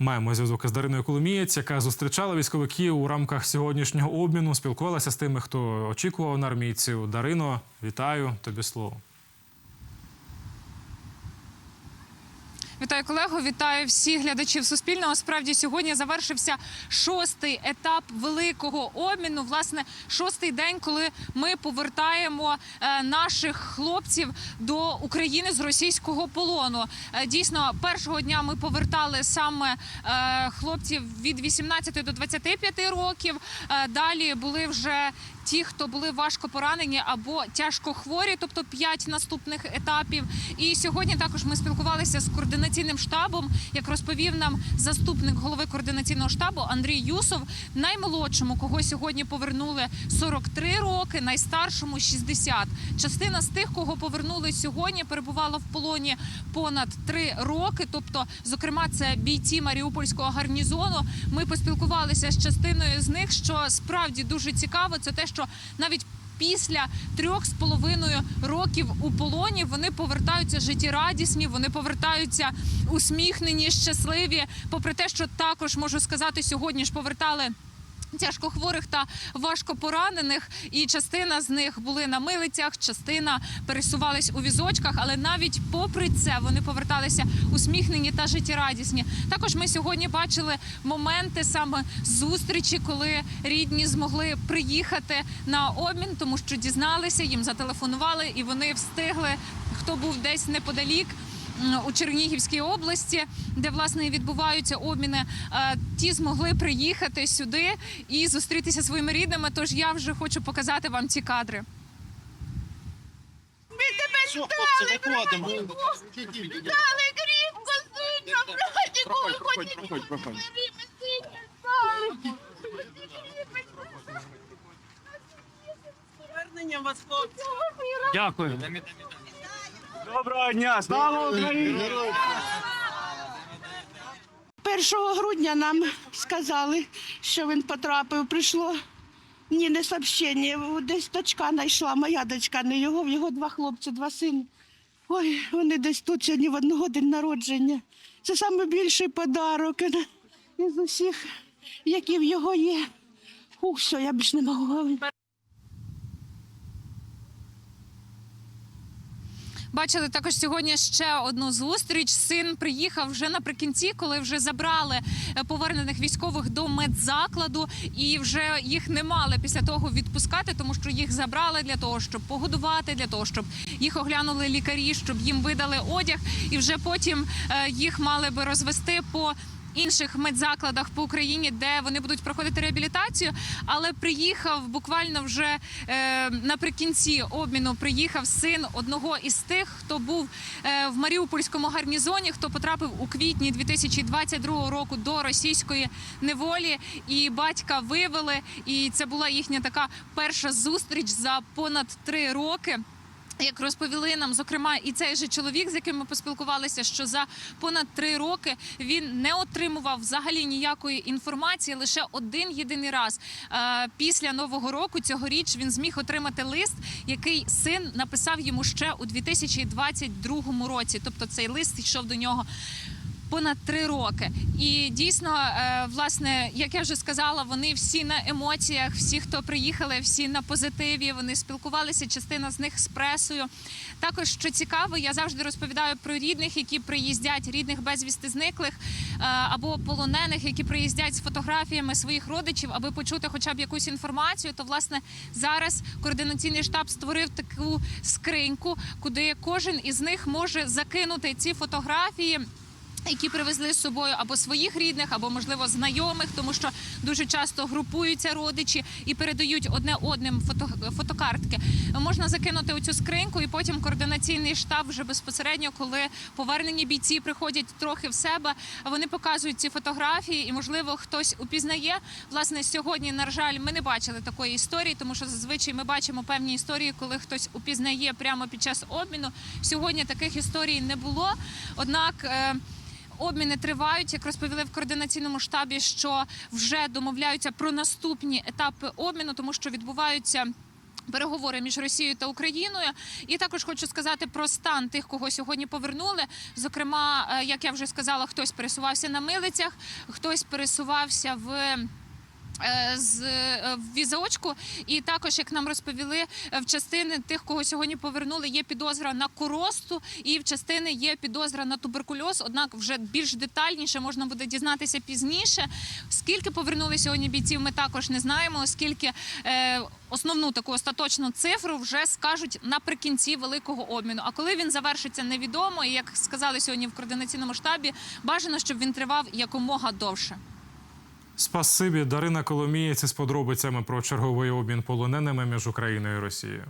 Маємо зв'язок із Дариною Коломієць, яка зустрічала військовиків у рамках сьогоднішнього обміну, спілкувалася з тими, хто очікував на армійців. Дарино, вітаю тобі слово. Вітаю колего, вітаю всіх глядачів Суспільного. Справді сьогодні завершився шостий етап великого обміну. Власне, шостий день, коли ми повертаємо е, наших хлопців до України з російського полону. Е, Дійсно, першого дня ми повертали саме е, хлопців від 18 до 25 років. Далі були вже ті, хто були важко поранені або тяжко хворі, тобто п'ять наступних етапів. І сьогодні також ми спілкувалися з координаційним штабом, як розповів нам заступник голови координаційного штабу Андрій Юсов. Наймолодшому, кого сьогодні повернули 43 роки, найстаршому 60. Частина з тих, кого повернули сьогодні, перебувала в полоні понад 3 роки. Тобто, зокрема, це бійці Маріупольського гарнізону. Ми поспілкувалися з частиною з них, що справді дуже цікаво, це те, що навіть Після трьох з половиною років у полоні вони повертаються життєрадісні, вони повертаються усміхнені, щасливі. Попри те, що також можу сказати, сьогодні ж повертали. Тяжкохворих та важкопоранених, і частина з них були на милицях, частина пересувались у візочках. Але навіть попри це вони поверталися усміхнені та життєрадісні. Також ми сьогодні бачили моменти саме зустрічі, коли рідні змогли приїхати на обмін, тому що дізналися, їм зателефонували, і вони встигли. Хто був десь неподалік у Чернігівській області, де власне відбуваються обміни. е, Ті змогли приїхати сюди і зустрітися своїми рідними. Тож я вже хочу показати вам ці кадри. Все, хлопці, виходимо. Дали кріпко, сильно, братіку, Проходь, проходь, проходь, проходь. Повернення вас, хлопці. Дякую. Доброго дня, слава Україні! 1 грудня нам сказали, що він потрапив. Прийшло мені не сообщення. Десь дочка знайшла, моя дочка, не його, в його два хлопці, два сини. Ой, вони десь тут сьогодні в одного день народження. Це найбільший подарок із усіх, які в його є. Ух, все, я більш не можу говорити. Бачили також сьогодні ще одну зустріч. Син приїхав вже наприкінці, коли вже забрали е, повернених військових до медзакладу, і вже їх не мали після того відпускати, тому що їх забрали для того, щоб погодувати, для того, щоб їх оглянули лікарі, щоб їм видали одяг, і вже потім е, їх мали би розвести по. Інших медзакладах по Україні, де вони будуть проходити реабілітацію, але приїхав буквально вже е, наприкінці обміну. Приїхав син одного із тих, хто був е, в Маріупольському гарнізоні, хто потрапив у квітні 2022 року до російської неволі, і батька вивели. І це була їхня така перша зустріч за понад три роки. Як розповіли нам, зокрема, і цей же чоловік, з яким ми поспілкувалися, що за понад три роки він не отримував взагалі ніякої інформації. Лише один єдиний раз е, після нового року цьогоріч він зміг отримати лист, який син написав йому ще у 2022 році. Тобто цей лист йшов до нього понад три роки. І дійсно, е, власне, як я вже сказала, вони всі на емоціях, всі, хто приїхали, всі на позитиві. Вони спілкувалися. Частина з них з пресою. Також що цікаво, я завжди розповідаю про рідних, які приїздять, рідних безвісти зниклих е, або полонених, які приїздять з фотографіями своїх родичів, аби почути хоча б якусь інформацію. То власне зараз координаційний штаб створив таку скриньку, куди кожен із них може закинути ці фотографії які привезли з собою або своїх рідних, або можливо знайомих, тому що дуже часто групуються родичі і передають одне одним фото, фотокартки. Можна закинути у цю скриньку, і потім координаційний штаб вже безпосередньо, коли повернені бійці приходять трохи в себе. Вони показують ці фотографії, і можливо хтось упізнає. Власне, сьогодні, на жаль, ми не бачили такої історії, тому що зазвичай ми бачимо певні історії, коли хтось упізнає прямо під час обміну. Сьогодні таких історій не було. Однак. Обміни тривають, як розповіли в координаційному штабі, що вже домовляються про наступні етапи обміну, тому що відбуваються Переговори між Росією та Україною, і також хочу сказати про стан тих, кого сьогодні повернули. Зокрема, е, як я вже сказала, хтось пересувався на милицях, хтось пересувався в. Е, З е, візочку, і також, як нам розповіли, в частини тих, кого сьогодні повернули, є підозра на коросту, і в частини є підозра на туберкульоз. Однак вже більш детальніше можна буде дізнатися пізніше. Скільки повернули сьогодні бійців, ми також не знаємо, оскільки е, основну таку остаточну цифру вже скажуть наприкінці великого обміну. А коли він завершиться, невідомо. І як сказали сьогодні в координаційному штабі, бажано, щоб він тривав якомога довше. Спасибі, Дарина Коломієць із подробицями про черговий обмін полоненими між Україною і Росією.